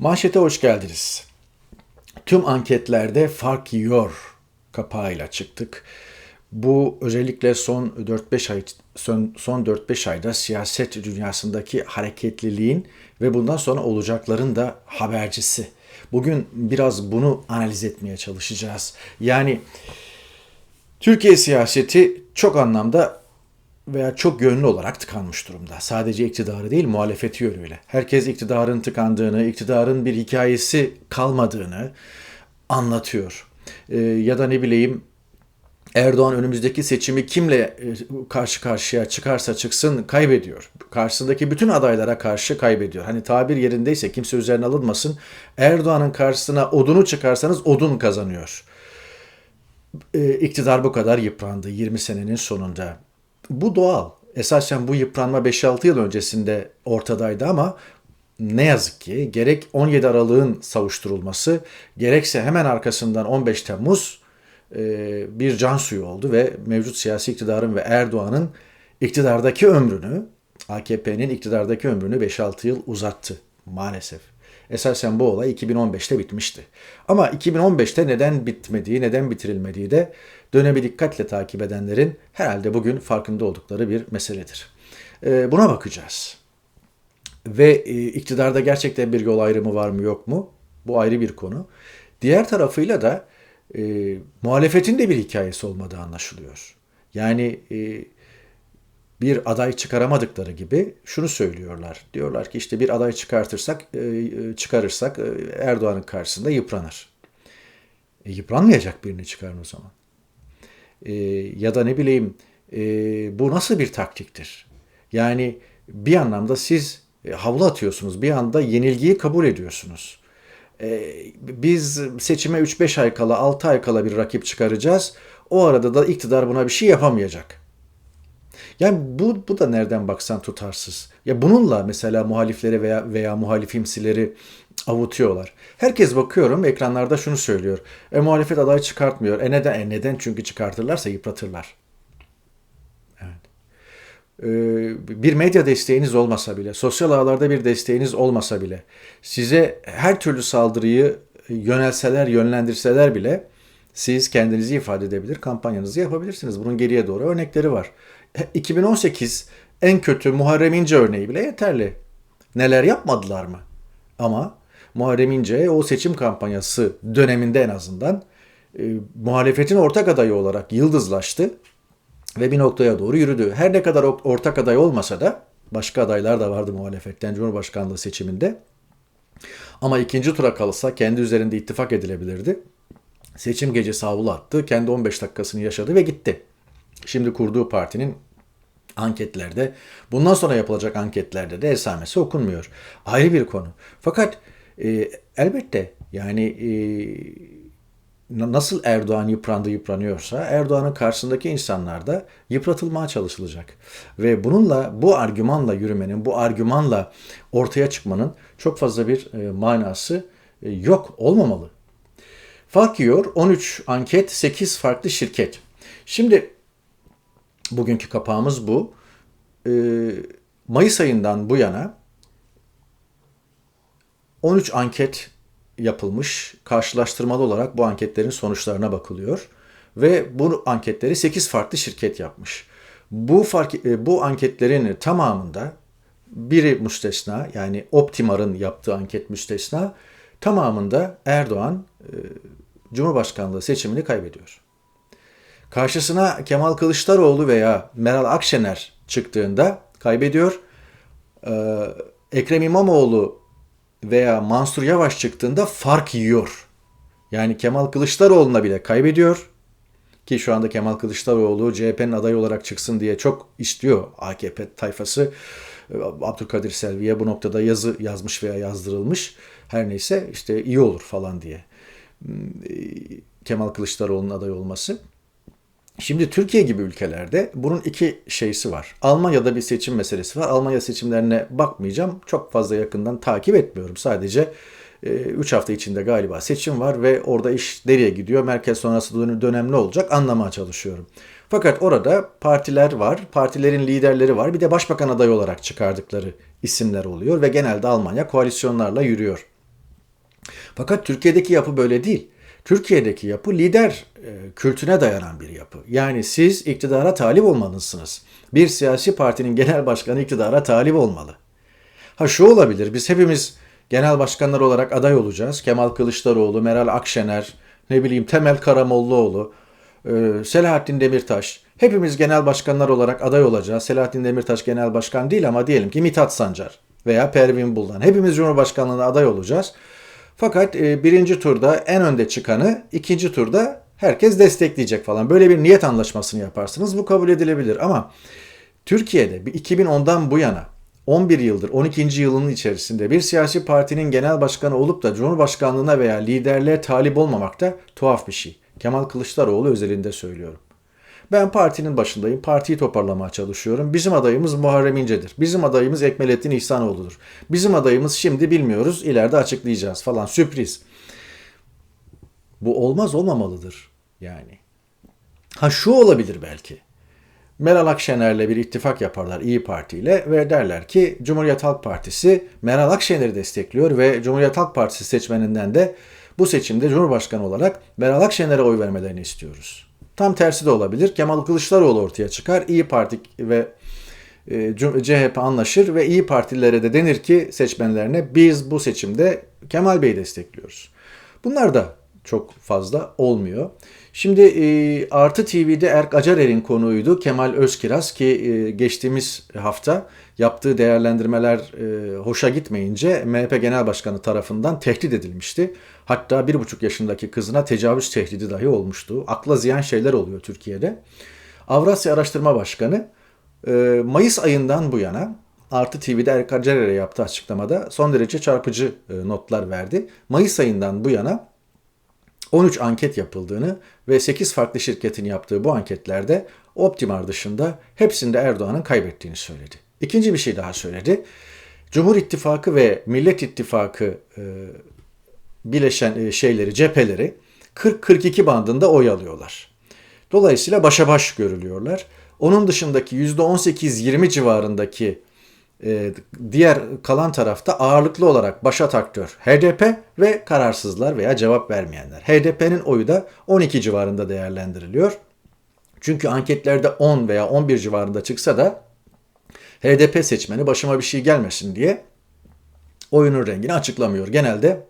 Manşete hoş geldiniz. Tüm anketlerde fark yiyor kapağıyla çıktık. Bu özellikle son 4-5 ay son, son 4-5 ayda siyaset dünyasındaki hareketliliğin ve bundan sonra olacakların da habercisi. Bugün biraz bunu analiz etmeye çalışacağız. Yani Türkiye siyaseti çok anlamda veya çok yönlü olarak tıkanmış durumda. Sadece iktidarı değil muhalefeti yönüyle. Herkes iktidarın tıkandığını, iktidarın bir hikayesi kalmadığını anlatıyor. Ee, ya da ne bileyim Erdoğan önümüzdeki seçimi kimle e, karşı karşıya çıkarsa çıksın kaybediyor. Karşısındaki bütün adaylara karşı kaybediyor. Hani tabir yerindeyse kimse üzerine alınmasın. Erdoğan'ın karşısına odunu çıkarsanız odun kazanıyor. Ee, iktidar bu kadar yıprandı 20 senenin sonunda. Bu doğal. Esasen bu yıpranma 5-6 yıl öncesinde ortadaydı ama ne yazık ki gerek 17 Aralık'ın savuşturulması gerekse hemen arkasından 15 Temmuz e, bir can suyu oldu ve mevcut siyasi iktidarın ve Erdoğan'ın iktidardaki ömrünü AKP'nin iktidardaki ömrünü 5-6 yıl uzattı maalesef. Esasen bu olay 2015'te bitmişti. Ama 2015'te neden bitmediği, neden bitirilmediği de dönemi dikkatle takip edenlerin herhalde bugün farkında oldukları bir meseledir. E, buna bakacağız. Ve e, iktidarda gerçekten bir yol ayrımı var mı yok mu? Bu ayrı bir konu. Diğer tarafıyla da e, muhalefetin de bir hikayesi olmadığı anlaşılıyor. Yani e, bir aday çıkaramadıkları gibi şunu söylüyorlar. Diyorlar ki işte bir aday çıkartırsak, e, çıkarırsak e, Erdoğan'ın karşısında yıpranır. E, yıpranmayacak birini çıkarın o zaman. E, ya da ne bileyim e, bu nasıl bir taktiktir? Yani bir anlamda siz e, havlu atıyorsunuz, bir anda yenilgiyi kabul ediyorsunuz. E, biz seçime 3-5 ay kala, 6 ay kala bir rakip çıkaracağız. O arada da iktidar buna bir şey yapamayacak. Yani bu, bu da nereden baksan tutarsız. Ya bununla mesela muhalifleri veya veya muhalifimsileri avutuyorlar. Herkes bakıyorum ekranlarda şunu söylüyor. E muhalefet aday çıkartmıyor. E neden? E neden? Çünkü çıkartırlarsa yıpratırlar. Evet. E, bir medya desteğiniz olmasa bile, sosyal ağlarda bir desteğiniz olmasa bile, size her türlü saldırıyı yönelseler, yönlendirseler bile siz kendinizi ifade edebilir, kampanyanızı yapabilirsiniz. Bunun geriye doğru örnekleri var. 2018 en kötü Muharrem İnce örneği bile yeterli. Neler yapmadılar mı? Ama Muharrem İnce o seçim kampanyası döneminde en azından e, muhalefetin ortak adayı olarak yıldızlaştı ve bir noktaya doğru yürüdü. Her ne kadar ortak aday olmasa da başka adaylar da vardı muhalefetten Cumhurbaşkanlığı seçiminde. Ama ikinci tura kalırsa kendi üzerinde ittifak edilebilirdi. Seçim gecesi havlu attı. Kendi 15 dakikasını yaşadı ve gitti. Şimdi kurduğu partinin anketlerde, bundan sonra yapılacak anketlerde de esamesi okunmuyor. Ayrı bir konu. Fakat e, elbette yani e, nasıl Erdoğan yıprandı yıpranıyorsa Erdoğan'ın karşısındaki insanlar da yıpratılmaya çalışılacak. Ve bununla bu argümanla yürümenin, bu argümanla ortaya çıkmanın çok fazla bir e, manası e, yok, olmamalı. Fark yiyor 13 anket, 8 farklı şirket. Şimdi bugünkü kapağımız bu. E, Mayıs ayından bu yana 13 anket yapılmış. Karşılaştırmalı olarak bu anketlerin sonuçlarına bakılıyor ve bu anketleri 8 farklı şirket yapmış. Bu fark e, bu anketlerin tamamında biri müstesna yani Optimar'ın yaptığı anket müstesna tamamında Erdoğan e, Cumhurbaşkanlığı seçimini kaybediyor. Karşısına Kemal Kılıçdaroğlu veya Meral Akşener çıktığında kaybediyor. Ee, Ekrem İmamoğlu veya Mansur Yavaş çıktığında fark yiyor. Yani Kemal Kılıçdaroğlu'na bile kaybediyor. Ki şu anda Kemal Kılıçdaroğlu CHP'nin adayı olarak çıksın diye çok istiyor AKP tayfası. Abdülkadir Selvi'ye bu noktada yazı yazmış veya yazdırılmış. Her neyse işte iyi olur falan diye. Hmm, Kemal Kılıçdaroğlu'nun aday olması. Şimdi Türkiye gibi ülkelerde bunun iki şeysi var. Almanya'da bir seçim meselesi var. Almanya seçimlerine bakmayacağım. Çok fazla yakından takip etmiyorum. Sadece 3 e, hafta içinde galiba seçim var ve orada iş nereye gidiyor? Merkez sonrası dönem ne olacak? Anlamaya çalışıyorum. Fakat orada partiler var, partilerin liderleri var. Bir de başbakan adayı olarak çıkardıkları isimler oluyor ve genelde Almanya koalisyonlarla yürüyor. Fakat Türkiye'deki yapı böyle değil. Türkiye'deki yapı lider e, kültüne dayanan bir yapı. Yani siz iktidara talip olmalısınız. Bir siyasi partinin genel başkanı iktidara talip olmalı. Ha şu olabilir, biz hepimiz genel başkanlar olarak aday olacağız. Kemal Kılıçdaroğlu, Meral Akşener, ne bileyim Temel Karamollaoğlu, e, Selahattin Demirtaş. Hepimiz genel başkanlar olarak aday olacağız. Selahattin Demirtaş genel başkan değil ama diyelim ki Mithat Sancar veya Pervin Buldan. Hepimiz Cumhurbaşkanlığına aday olacağız. Fakat e, birinci turda en önde çıkanı ikinci turda herkes destekleyecek falan. Böyle bir niyet anlaşmasını yaparsınız. Bu kabul edilebilir ama Türkiye'de 2010'dan bu yana 11 yıldır 12. yılının içerisinde bir siyasi partinin genel başkanı olup da Cumhurbaşkanlığına veya liderliğe talip olmamak da tuhaf bir şey. Kemal Kılıçdaroğlu özelinde söylüyorum. Ben partinin başındayım. Partiyi toparlamaya çalışıyorum. Bizim adayımız Muharrem İnce'dir. Bizim adayımız Ekmelettin İhsanoğlu'dur. Bizim adayımız şimdi bilmiyoruz. ileride açıklayacağız falan. Sürpriz. Bu olmaz olmamalıdır yani. Ha şu olabilir belki. Meral Akşener'le bir ittifak yaparlar İyi Parti ile ve derler ki Cumhuriyet Halk Partisi Meral Akşener'i destekliyor ve Cumhuriyet Halk Partisi seçmeninden de bu seçimde Cumhurbaşkanı olarak Meral Akşener'e oy vermelerini istiyoruz. Tam tersi de olabilir. Kemal Kılıçdaroğlu ortaya çıkar. İyi Parti ve e, CHP anlaşır ve İyi Partililere de denir ki seçmenlerine biz bu seçimde Kemal Bey'i destekliyoruz. Bunlar da çok fazla olmuyor. Şimdi e, Artı TV'de Erk Acarer'in konuydu Kemal Özkiraz ki e, geçtiğimiz hafta yaptığı değerlendirmeler e, hoşa gitmeyince MHP Genel Başkanı tarafından tehdit edilmişti. Hatta bir buçuk yaşındaki kızına tecavüz tehdidi dahi olmuştu. Akla ziyan şeyler oluyor Türkiye'de. Avrasya Araştırma Başkanı e, Mayıs ayından bu yana Artı TV'de Erk Acarer'e yaptığı açıklamada son derece çarpıcı e, notlar verdi. Mayıs ayından bu yana 13 anket yapıldığını ve 8 farklı şirketin yaptığı bu anketlerde Optimar dışında hepsinde Erdoğan'ın kaybettiğini söyledi. İkinci bir şey daha söyledi. Cumhur İttifakı ve Millet İttifakı e, bileşen e, şeyleri, cepheleri 40-42 bandında oy alıyorlar. Dolayısıyla başa baş görülüyorlar. Onun dışındaki %18-20 civarındaki e, diğer kalan tarafta ağırlıklı olarak başat aktör HDP ve kararsızlar veya cevap vermeyenler. HDP'nin oyu da 12 civarında değerlendiriliyor. Çünkü anketlerde 10 veya 11 civarında çıksa da HDP seçmeni başıma bir şey gelmesin diye oyunun rengini açıklamıyor. Genelde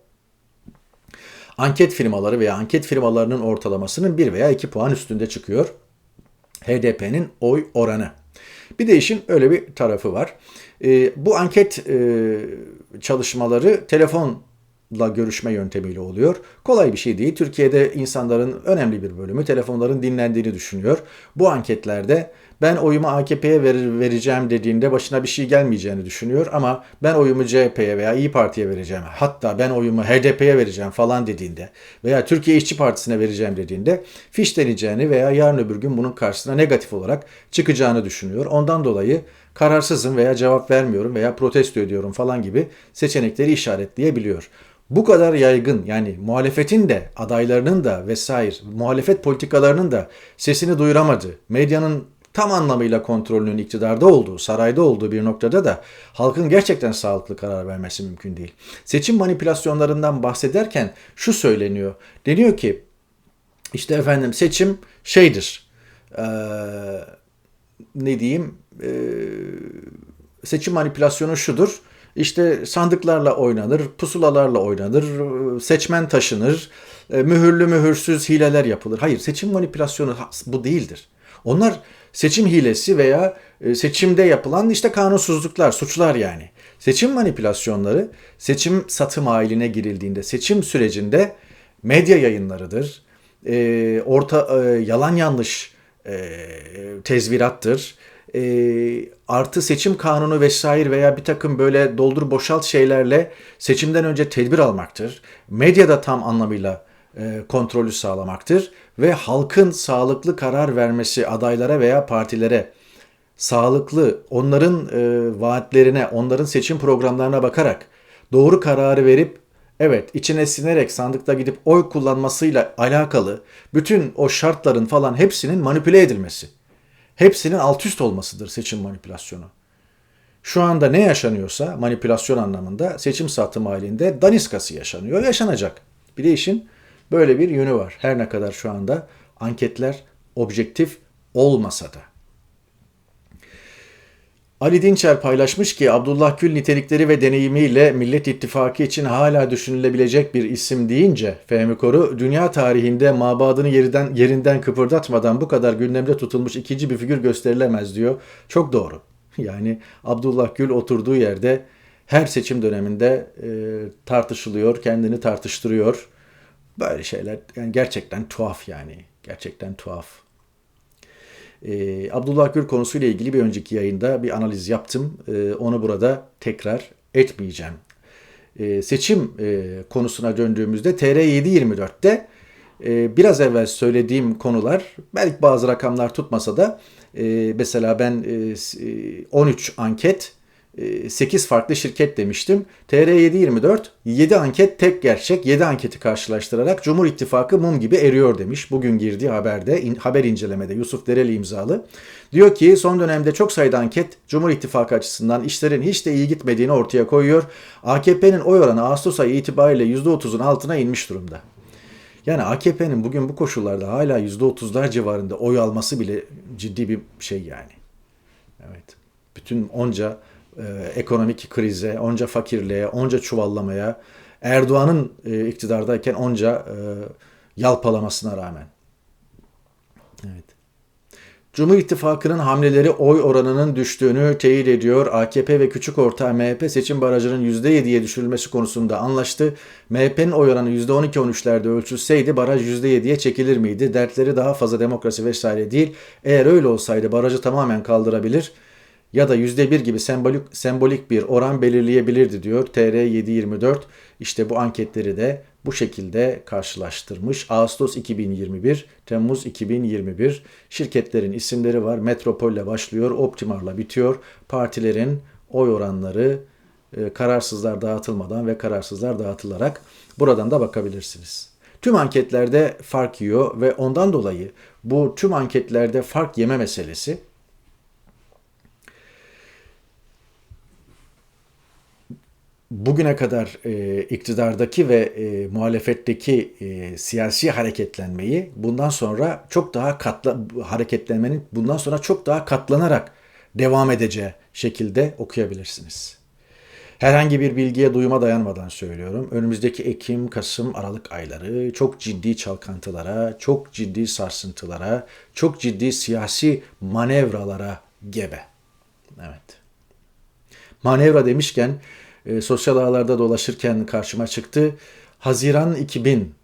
anket firmaları veya anket firmalarının ortalamasının 1 veya 2 puan üstünde çıkıyor. HDP'nin oy oranı. Bir de işin öyle bir tarafı var. E, bu anket e, çalışmaları telefonla görüşme yöntemiyle oluyor. Kolay bir şey değil. Türkiye'de insanların önemli bir bölümü telefonların dinlendiğini düşünüyor. Bu anketlerde ben oyumu AKP'ye verir, vereceğim dediğinde başına bir şey gelmeyeceğini düşünüyor ama ben oyumu CHP'ye veya İyi Parti'ye vereceğim hatta ben oyumu HDP'ye vereceğim falan dediğinde veya Türkiye İşçi Partisi'ne vereceğim dediğinde fişleneceğini veya yarın öbür gün bunun karşısına negatif olarak çıkacağını düşünüyor. Ondan dolayı kararsızım veya cevap vermiyorum veya protesto ediyorum falan gibi seçenekleri işaretleyebiliyor. Bu kadar yaygın yani muhalefetin de adaylarının da vesaire muhalefet politikalarının da sesini duyuramadı. Medyanın tam anlamıyla kontrolünün iktidarda olduğu, sarayda olduğu bir noktada da halkın gerçekten sağlıklı karar vermesi mümkün değil. Seçim manipülasyonlarından bahsederken şu söyleniyor. Deniyor ki işte efendim seçim şeydir. Ee, ne diyeyim? Ee, seçim manipülasyonu şudur. İşte sandıklarla oynanır, pusulalarla oynanır, seçmen taşınır, mühürlü mühürsüz hileler yapılır. Hayır, seçim manipülasyonu bu değildir. Onlar seçim hilesi veya e, seçimde yapılan işte kanunsuzluklar, suçlar yani. Seçim manipülasyonları seçim satım haline girildiğinde, seçim sürecinde medya yayınlarıdır, e, orta e, yalan yanlış tezvirattır, artı seçim kanunu vesaire veya bir takım böyle doldur boşalt şeylerle seçimden önce tedbir almaktır. Medyada tam anlamıyla e, kontrolü sağlamaktır ve halkın sağlıklı karar vermesi adaylara veya partilere sağlıklı onların e, vaatlerine, onların seçim programlarına bakarak doğru kararı verip evet içine sinerek sandıkta gidip oy kullanmasıyla alakalı bütün o şartların falan hepsinin manipüle edilmesi. Hepsinin alt üst olmasıdır seçim manipülasyonu. Şu anda ne yaşanıyorsa manipülasyon anlamında seçim satım halinde daniskası yaşanıyor, yaşanacak. Bir de işin böyle bir yönü var. Her ne kadar şu anda anketler objektif olmasa da. Ali Dinçer paylaşmış ki Abdullah Gül nitelikleri ve deneyimiyle Millet İttifakı için hala düşünülebilecek bir isim deyince Fehmi Koru dünya tarihinde mabadını yerinden, yerinden kıpırdatmadan bu kadar gündemde tutulmuş ikinci bir figür gösterilemez diyor. Çok doğru. Yani Abdullah Gül oturduğu yerde her seçim döneminde e, tartışılıyor, kendini tartıştırıyor. Böyle şeyler yani gerçekten tuhaf yani. Gerçekten tuhaf. Ee, Abdullah Gül konusuyla ilgili bir önceki yayında bir analiz yaptım. Ee, onu burada tekrar etmeyeceğim. Ee, seçim e, konusuna döndüğümüzde TR724'te e, biraz evvel söylediğim konular belki bazı rakamlar tutmasa da e, mesela ben e, 13 anket 8 farklı şirket demiştim. TR724 7 anket tek gerçek 7 anketi karşılaştırarak Cumhur İttifakı mum gibi eriyor demiş. Bugün girdiği haberde in, haber incelemede Yusuf Dereli imzalı. Diyor ki son dönemde çok sayıda anket Cumhur İttifakı açısından işlerin hiç de iyi gitmediğini ortaya koyuyor. AKP'nin oy oranı Ağustos ayı itibariyle %30'un altına inmiş durumda. Yani AKP'nin bugün bu koşullarda hala %30'lar civarında oy alması bile ciddi bir şey yani. Evet. Bütün onca e, ekonomik krize, onca fakirliğe, onca çuvallamaya, Erdoğan'ın e, iktidardayken onca e, yalpalamasına rağmen. Evet. Cumhur İttifakı'nın hamleleri oy oranının düştüğünü teyit ediyor. AKP ve küçük ortağı MHP seçim barajının %7'ye düşürülmesi konusunda anlaştı. MHP'nin oy oranı %12-13'lerde ölçülseydi baraj %7'ye çekilir miydi? Dertleri daha fazla demokrasi vesaire değil. Eğer öyle olsaydı barajı tamamen kaldırabilir ya da %1 gibi sembolik, sembolik bir oran belirleyebilirdi diyor TR724. İşte bu anketleri de bu şekilde karşılaştırmış. Ağustos 2021, Temmuz 2021 şirketlerin isimleri var. Metropol'le başlıyor, Optimar'la bitiyor. Partilerin oy oranları e, kararsızlar dağıtılmadan ve kararsızlar dağıtılarak buradan da bakabilirsiniz. Tüm anketlerde fark yiyor ve ondan dolayı bu tüm anketlerde fark yeme meselesi bugüne kadar e, iktidardaki ve e, muhalefetteki e, siyasi hareketlenmeyi bundan sonra çok daha katla hareketlenmenin bundan sonra çok daha katlanarak devam edeceği şekilde okuyabilirsiniz. Herhangi bir bilgiye duyuma dayanmadan söylüyorum. Önümüzdeki Ekim, Kasım, Aralık ayları çok ciddi çalkantılara, çok ciddi sarsıntılara, çok ciddi siyasi manevralara gebe. Evet. Manevra demişken e, sosyal ağlarda dolaşırken karşıma çıktı. Haziran 2000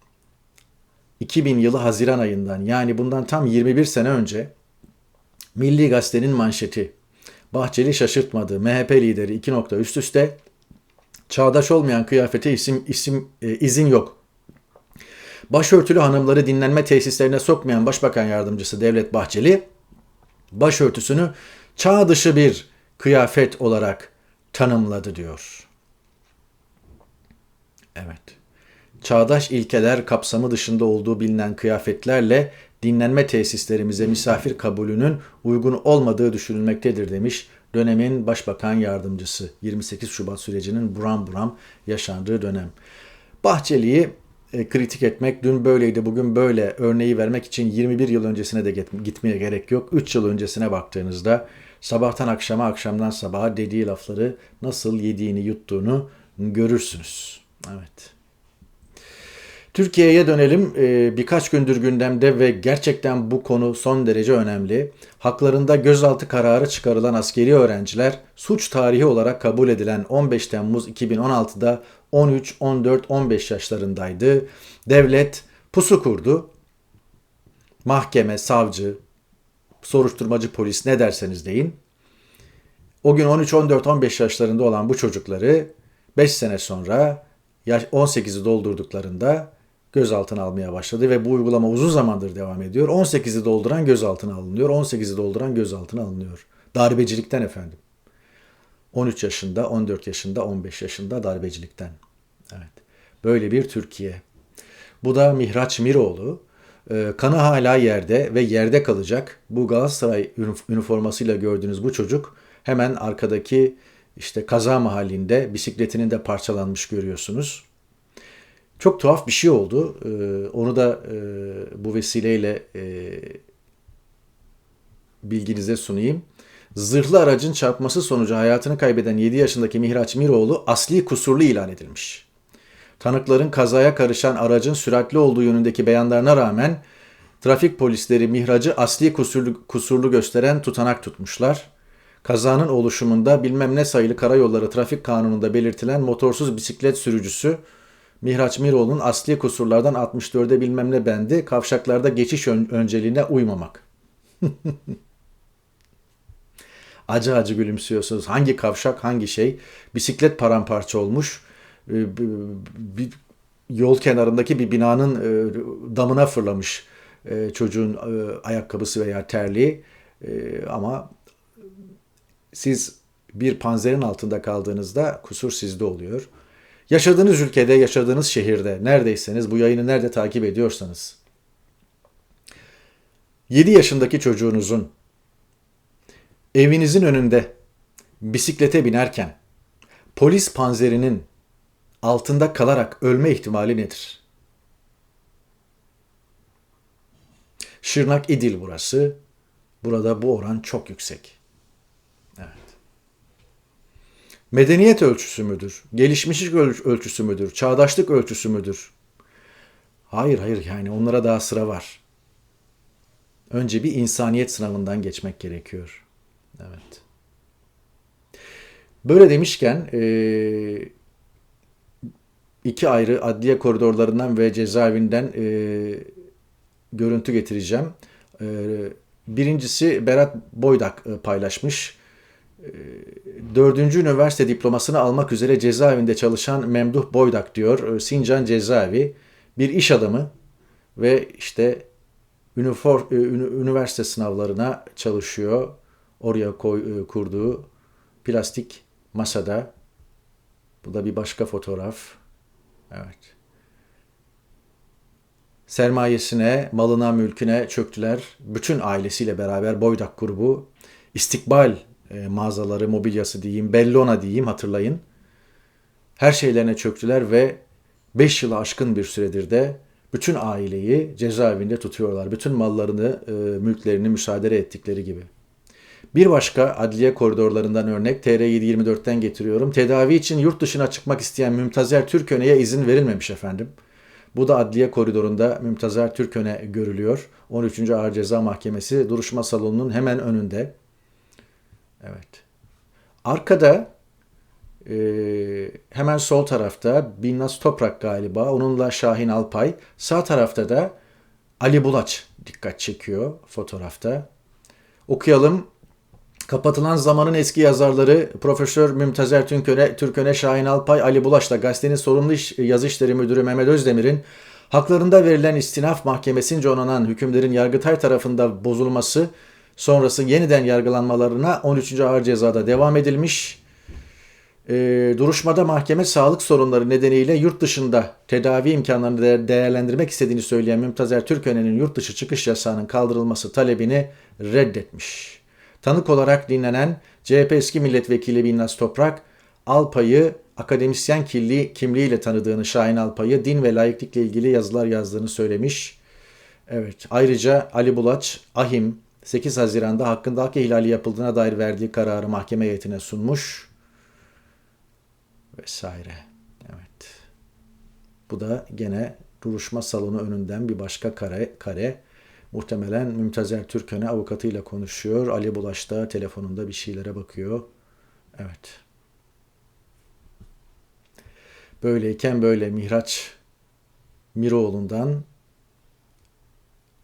2000 yılı Haziran ayından yani bundan tam 21 sene önce Milli Gazete'nin manşeti Bahçeli şaşırtmadı. MHP lideri iki nokta üst üste çağdaş olmayan kıyafete isim, isim e, izin yok. Başörtülü hanımları dinlenme tesislerine sokmayan Başbakan Yardımcısı Devlet Bahçeli başörtüsünü çağ dışı bir kıyafet olarak tanımladı diyor. Evet. Çağdaş ilkeler kapsamı dışında olduğu bilinen kıyafetlerle dinlenme tesislerimize misafir kabulünün uygun olmadığı düşünülmektedir demiş dönemin başbakan yardımcısı 28 Şubat sürecinin buram buram yaşandığı dönem. Bahçeli'yi e, kritik etmek dün böyleydi bugün böyle örneği vermek için 21 yıl öncesine de gitmeye gerek yok. 3 yıl öncesine baktığınızda sabahtan akşama akşamdan sabaha dediği lafları nasıl yediğini yuttuğunu görürsünüz. Evet. Türkiye'ye dönelim. Ee, birkaç gündür gündemde ve gerçekten bu konu son derece önemli. Haklarında gözaltı kararı çıkarılan askeri öğrenciler suç tarihi olarak kabul edilen 15 Temmuz 2016'da 13, 14, 15 yaşlarındaydı. Devlet pusu kurdu. Mahkeme, savcı, soruşturmacı polis ne derseniz deyin. O gün 13, 14, 15 yaşlarında olan bu çocukları 5 sene sonra yaş 18'i doldurduklarında gözaltına almaya başladı ve bu uygulama uzun zamandır devam ediyor. 18'i dolduran gözaltına alınıyor. 18'i dolduran gözaltına alınıyor. Darbecilikten efendim. 13 yaşında, 14 yaşında, 15 yaşında darbecilikten. Evet. Böyle bir Türkiye. Bu da Mihraç Miroğlu. Ee, kanı hala yerde ve yerde kalacak. Bu Galatasaray üniformasıyla gördüğünüz bu çocuk Hemen arkadaki işte kaza mahallinde bisikletinin de parçalanmış görüyorsunuz. Çok tuhaf bir şey oldu. Ee, onu da e, bu vesileyle e, bilginize sunayım. Zırhlı aracın çarpması sonucu hayatını kaybeden 7 yaşındaki Mihraç Miroğlu asli kusurlu ilan edilmiş. Tanıkların kazaya karışan aracın süratli olduğu yönündeki beyanlarına rağmen trafik polisleri Mihraç'ı asli kusurlu, kusurlu gösteren tutanak tutmuşlar. Kazanın oluşumunda bilmem ne sayılı karayolları trafik kanununda belirtilen motorsuz bisiklet sürücüsü Mihraç Miroğlu'nun asli kusurlardan 64'e bilmem ne bendi kavşaklarda geçiş ön- önceliğine uymamak. acı acı gülümsüyorsunuz. Hangi kavşak, hangi şey? Bisiklet paramparça olmuş. Ee, Bir yol kenarındaki bir binanın e, damına fırlamış e, çocuğun e, ayakkabısı veya terliği. Ama siz bir panzerin altında kaldığınızda kusur sizde oluyor. Yaşadığınız ülkede, yaşadığınız şehirde, neredeyseniz bu yayını nerede takip ediyorsanız 7 yaşındaki çocuğunuzun evinizin önünde bisiklete binerken polis panzerinin altında kalarak ölme ihtimali nedir? Şırnak İdil burası. Burada bu oran çok yüksek. Evet. Medeniyet ölçüsü müdür? Gelişmişlik ölçüsü müdür? Çağdaşlık ölçüsü müdür? Hayır hayır yani onlara daha sıra var. Önce bir insaniyet sınavından geçmek gerekiyor. Evet. Böyle demişken e, iki ayrı adliye koridorlarından ve cezaevinden e, görüntü getireceğim. E, birincisi Berat Boydak paylaşmış. Dördüncü üniversite diplomasını almak üzere cezaevinde çalışan Memduh Boydak diyor. Sincan cezaevi bir iş adamı ve işte üniversite sınavlarına çalışıyor oraya koy, e, kurduğu plastik masada. Bu da bir başka fotoğraf. Evet. Sermayesine, malına, mülküne çöktüler. Bütün ailesiyle beraber Boydak grubu istikbal e, mağazaları, mobilyası diyeyim, Bellona diyeyim hatırlayın. Her şeylerine çöktüler ve 5 yılı aşkın bir süredir de bütün aileyi cezaevinde tutuyorlar. Bütün mallarını, e, mülklerini müsaade ettikleri gibi. Bir başka adliye koridorlarından örnek TR724'ten getiriyorum. Tedavi için yurt dışına çıkmak isteyen Mümtazer Türköne'ye izin verilmemiş efendim. Bu da adliye koridorunda Mümtazer Türköne görülüyor. 13. Ağır Ceza Mahkemesi duruşma salonunun hemen önünde. Evet. Arkada e, hemen sol tarafta Binnaz Toprak galiba. Onunla Şahin Alpay. Sağ tarafta da Ali Bulaç dikkat çekiyor fotoğrafta. Okuyalım. Kapatılan zamanın eski yazarları Profesör Mümtazer Türköne, Türköne Şahin Alpay, Ali Bulaş'la gazetenin sorumlu iş, yazı müdürü Mehmet Özdemir'in haklarında verilen istinaf mahkemesince onanan hükümlerin Yargıtay tarafında bozulması sonrası yeniden yargılanmalarına 13. Ağır Cezada devam edilmiş. E, duruşmada mahkeme sağlık sorunları nedeniyle yurt dışında tedavi imkanlarını değerlendirmek istediğini söyleyen Mümtazer Türköne'nin yurt dışı çıkış yasağının kaldırılması talebini reddetmiş. Tanık olarak dinlenen CHP eski milletvekili Binnaz Toprak, Alpay'ı akademisyen kimliği, kimliğiyle tanıdığını Şahin Alpay'ı din ve layıklıkla ilgili yazılar yazdığını söylemiş. Evet. Ayrıca Ali Bulaç, Ahim 8 Haziran'da hakkında hak ihlali yapıldığına dair verdiği kararı mahkeme heyetine sunmuş. Vesaire. Evet. Bu da gene duruşma salonu önünden bir başka kare. kare. Muhtemelen Mümtazer Türköne avukatıyla konuşuyor. Ali Bulaş da telefonunda bir şeylere bakıyor. Evet. Böyleyken böyle Mihraç Miroğlu'ndan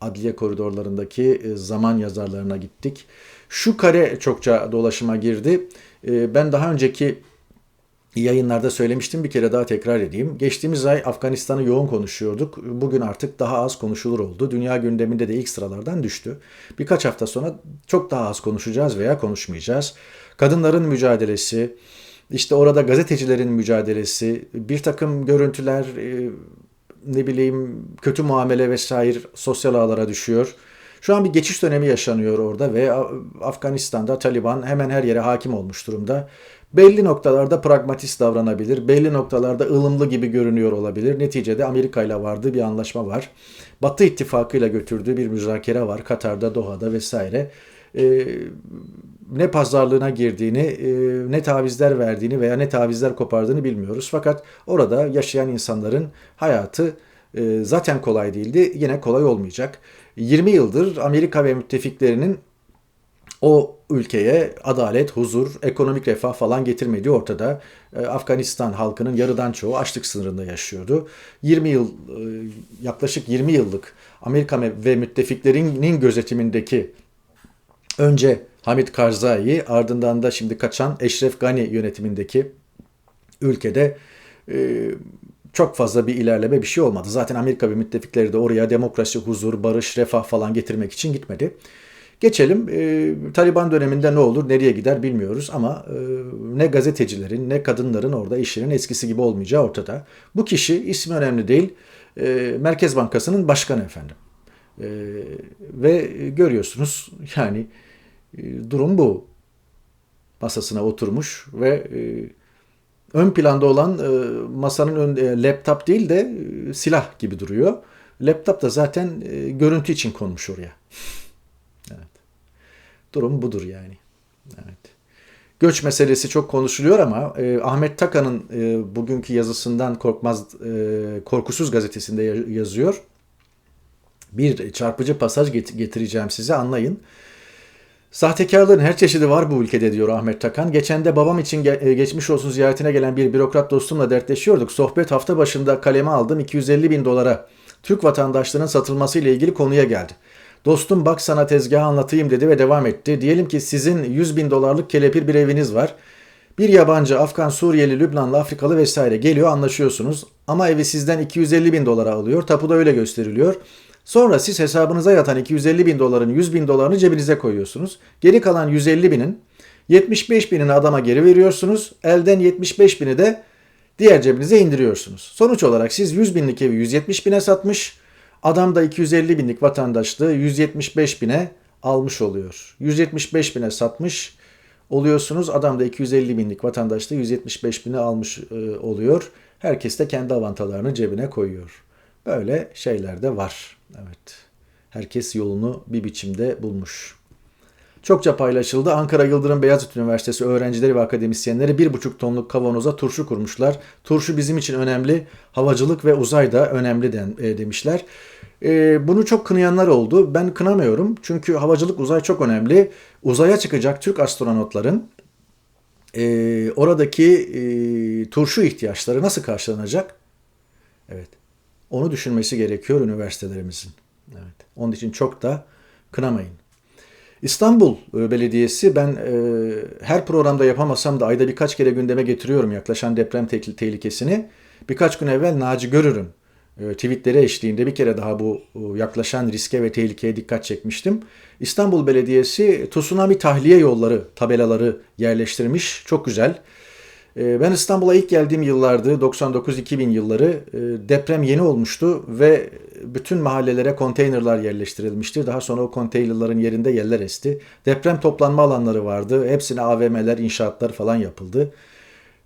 adliye koridorlarındaki e, zaman yazarlarına gittik. Şu kare çokça dolaşıma girdi. E, ben daha önceki yayınlarda söylemiştim bir kere daha tekrar edeyim. Geçtiğimiz ay Afganistan'ı yoğun konuşuyorduk. Bugün artık daha az konuşulur oldu. Dünya gündeminde de ilk sıralardan düştü. Birkaç hafta sonra çok daha az konuşacağız veya konuşmayacağız. Kadınların mücadelesi, işte orada gazetecilerin mücadelesi, bir takım görüntüler, e, ne bileyim kötü muamele vesaire sosyal ağlara düşüyor. Şu an bir geçiş dönemi yaşanıyor orada ve Afganistan'da Taliban hemen her yere hakim olmuş durumda. Belli noktalarda pragmatist davranabilir, belli noktalarda ılımlı gibi görünüyor olabilir. Neticede Amerika ile vardığı bir anlaşma var. Batı ittifakı ile götürdüğü bir müzakere var Katar'da, Doha'da vesaire. Ee, ne pazarlığına girdiğini, e, ne tavizler verdiğini veya ne tavizler kopardığını bilmiyoruz. Fakat orada yaşayan insanların hayatı e, zaten kolay değildi, yine kolay olmayacak. 20 yıldır Amerika ve müttefiklerinin o ülkeye adalet, huzur, ekonomik refah falan getirmediği ortada. E, Afganistan halkının yarıdan çoğu açlık sınırında yaşıyordu. 20 yıl yaklaşık 20 yıllık Amerika ve müttefiklerinin gözetimindeki önce Hamit Karzai ardından da şimdi kaçan Eşref Gani yönetimindeki ülkede e, çok fazla bir ilerleme bir şey olmadı. Zaten Amerika ve müttefikleri de oraya demokrasi, huzur, barış, refah falan getirmek için gitmedi. Geçelim e, Taliban döneminde ne olur, nereye gider bilmiyoruz ama e, ne gazetecilerin ne kadınların orada işinin eskisi gibi olmayacağı ortada. Bu kişi ismi önemli değil, e, Merkez Bankası'nın başkanı efendim. E, ve görüyorsunuz yani durum bu. Masasına oturmuş ve e, ön planda olan e, masanın ön, laptop değil de silah gibi duruyor. Laptop da zaten görüntü için konmuş oraya. evet. Durum budur yani. Evet. Göç meselesi çok konuşuluyor ama e, Ahmet Takan'ın e, bugünkü yazısından Korkmaz e, Korkusuz gazetesinde yazıyor. Bir çarpıcı pasaj getireceğim size anlayın. Sahtekarlığın her çeşidi var bu ülkede diyor Ahmet Takan. Geçen de babam için ge- e, geçmiş olsun ziyaretine gelen bir bürokrat dostumla dertleşiyorduk. Sohbet hafta başında kaleme aldım 250 bin dolara Türk vatandaşlığının satılması ile ilgili konuya geldi. Dostum bak sana tezgahı anlatayım dedi ve devam etti. Diyelim ki sizin 100 bin dolarlık kelepir bir eviniz var. Bir yabancı, Afgan, Suriyeli, Lübnanlı, Afrikalı vesaire geliyor anlaşıyorsunuz. Ama evi sizden 250 bin dolara alıyor. Tapuda öyle gösteriliyor. Sonra siz hesabınıza yatan 250 bin doların 100 bin dolarını cebinize koyuyorsunuz. Geri kalan 150 binin 75 binini adama geri veriyorsunuz. Elden 75 bini de diğer cebinize indiriyorsunuz. Sonuç olarak siz 100 binlik evi 170 bine satmış. Adam da 250 binlik vatandaşlığı 175 bine almış oluyor. 175 bine satmış oluyorsunuz. Adam da 250 binlik vatandaşlığı 175 bine almış e, oluyor. Herkes de kendi avantalarını cebine koyuyor. Böyle şeyler de var. Evet. Herkes yolunu bir biçimde bulmuş. Çokça paylaşıldı. Ankara Yıldırım Beyazıt Üniversitesi öğrencileri ve akademisyenleri bir buçuk tonluk kavanoza turşu kurmuşlar. Turşu bizim için önemli, havacılık ve uzay da önemli den, e, demişler. E, bunu çok kınayanlar oldu. Ben kınamıyorum çünkü havacılık uzay çok önemli. Uzaya çıkacak Türk astronotların e, oradaki e, turşu ihtiyaçları nasıl karşılanacak? Evet. Onu düşünmesi gerekiyor üniversitelerimizin. Evet. Onun için çok da kınamayın. İstanbul e, Belediyesi ben e, her programda yapamasam da ayda birkaç kere gündeme getiriyorum yaklaşan deprem te- tehlikesini. Birkaç gün evvel Naci Görür'ün e, tweetleri eşliğinde bir kere daha bu e, yaklaşan riske ve tehlikeye dikkat çekmiştim. İstanbul Belediyesi tsunami tahliye yolları tabelaları yerleştirmiş. Çok güzel. Ee, ben İstanbul'a ilk geldiğim yıllardı, 99-2000 yılları e, deprem yeni olmuştu ve bütün mahallelere konteynerlar yerleştirilmişti. Daha sonra o konteynerların yerinde yerler esti. Deprem toplanma alanları vardı. Hepsine AVM'ler, inşaatlar falan yapıldı.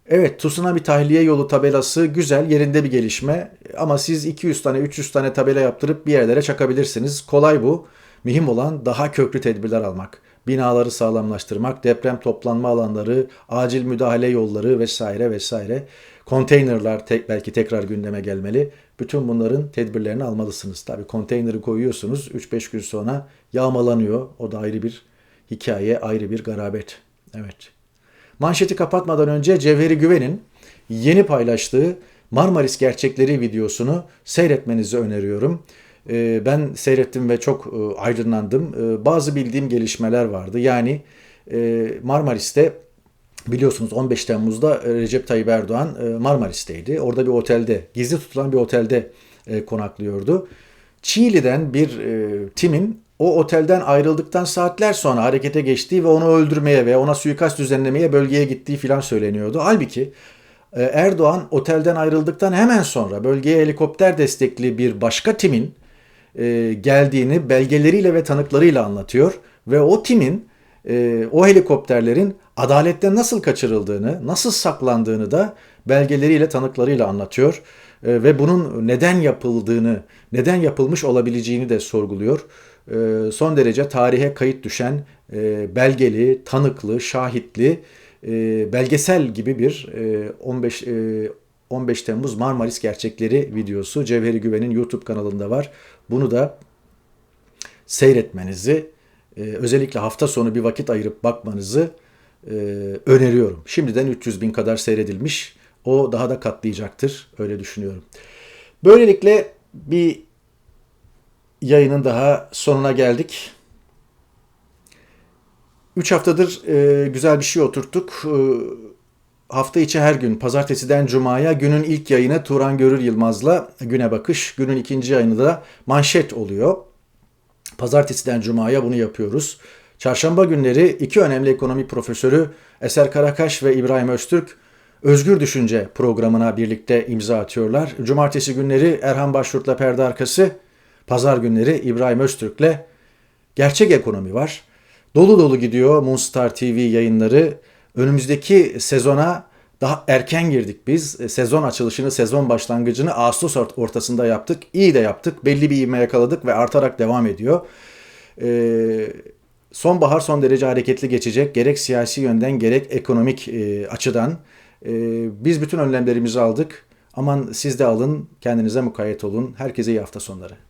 Evet, tsunami tahliye yolu tabelası güzel, yerinde bir gelişme. Ama siz 200 tane, 300 tane tabela yaptırıp bir yerlere çakabilirsiniz. Kolay bu. Mühim olan daha köklü tedbirler almak binaları sağlamlaştırmak, deprem toplanma alanları, acil müdahale yolları vesaire vesaire. Konteynerlar tek, belki tekrar gündeme gelmeli. Bütün bunların tedbirlerini almalısınız. Tabi konteyneri koyuyorsunuz 3-5 gün sonra yağmalanıyor. O da ayrı bir hikaye, ayrı bir garabet. Evet. Manşeti kapatmadan önce Cevheri Güven'in yeni paylaştığı Marmaris Gerçekleri videosunu seyretmenizi öneriyorum. Ee, ben seyrettim ve çok e, aydınlandım. Ee, bazı bildiğim gelişmeler vardı. Yani e, Marmaris'te biliyorsunuz 15 Temmuz'da e, Recep Tayyip Erdoğan Marmaris'teydi. Orada bir otelde, gizli tutulan bir otelde konaklıyordu. Çiğli'den bir timin o otelden ayrıldıktan saatler sonra harekete geçtiği ve onu öldürmeye ve ona suikast düzenlemeye bölgeye gittiği filan söyleniyordu. Halbuki Erdoğan otelden ayrıldıktan hemen sonra bölgeye helikopter destekli bir başka timin e, geldiğini belgeleriyle ve tanıklarıyla anlatıyor ve o timin e, o helikopterlerin adaletten nasıl kaçırıldığını, nasıl saklandığını da belgeleriyle, tanıklarıyla anlatıyor E, ve bunun neden yapıldığını, neden yapılmış olabileceğini de sorguluyor. E, son derece tarihe kayıt düşen e, belgeli, tanıklı, şahitli, e, belgesel gibi bir e, 15 e, 15 Temmuz Marmaris Gerçekleri videosu Cevheri Güven'in YouTube kanalında var. Bunu da seyretmenizi, e, özellikle hafta sonu bir vakit ayırıp bakmanızı e, öneriyorum. Şimdiden 300 bin kadar seyredilmiş. O daha da katlayacaktır. Öyle düşünüyorum. Böylelikle bir yayının daha sonuna geldik. 3 haftadır e, güzel bir şey oturttuk. Hafta içi her gün pazartesiden cumaya günün ilk yayını Turan Görür Yılmaz'la Güne Bakış. Günün ikinci yayını da manşet oluyor. Pazartesiden cumaya bunu yapıyoruz. Çarşamba günleri iki önemli ekonomi profesörü Eser Karakaş ve İbrahim Öztürk Özgür Düşünce programına birlikte imza atıyorlar. Cumartesi günleri Erhan Başyurt'la perde arkası, pazar günleri İbrahim Öztürk'le gerçek ekonomi var. Dolu dolu gidiyor Moonstar TV yayınları. Önümüzdeki sezona daha erken girdik biz. Sezon açılışını, sezon başlangıcını Ağustos ortasında yaptık. İyi de yaptık. Belli bir ivme yakaladık ve artarak devam ediyor. Ee, sonbahar son derece hareketli geçecek. Gerek siyasi yönden gerek ekonomik e, açıdan. E, biz bütün önlemlerimizi aldık. Aman siz de alın, kendinize mukayyet olun. Herkese iyi hafta sonları.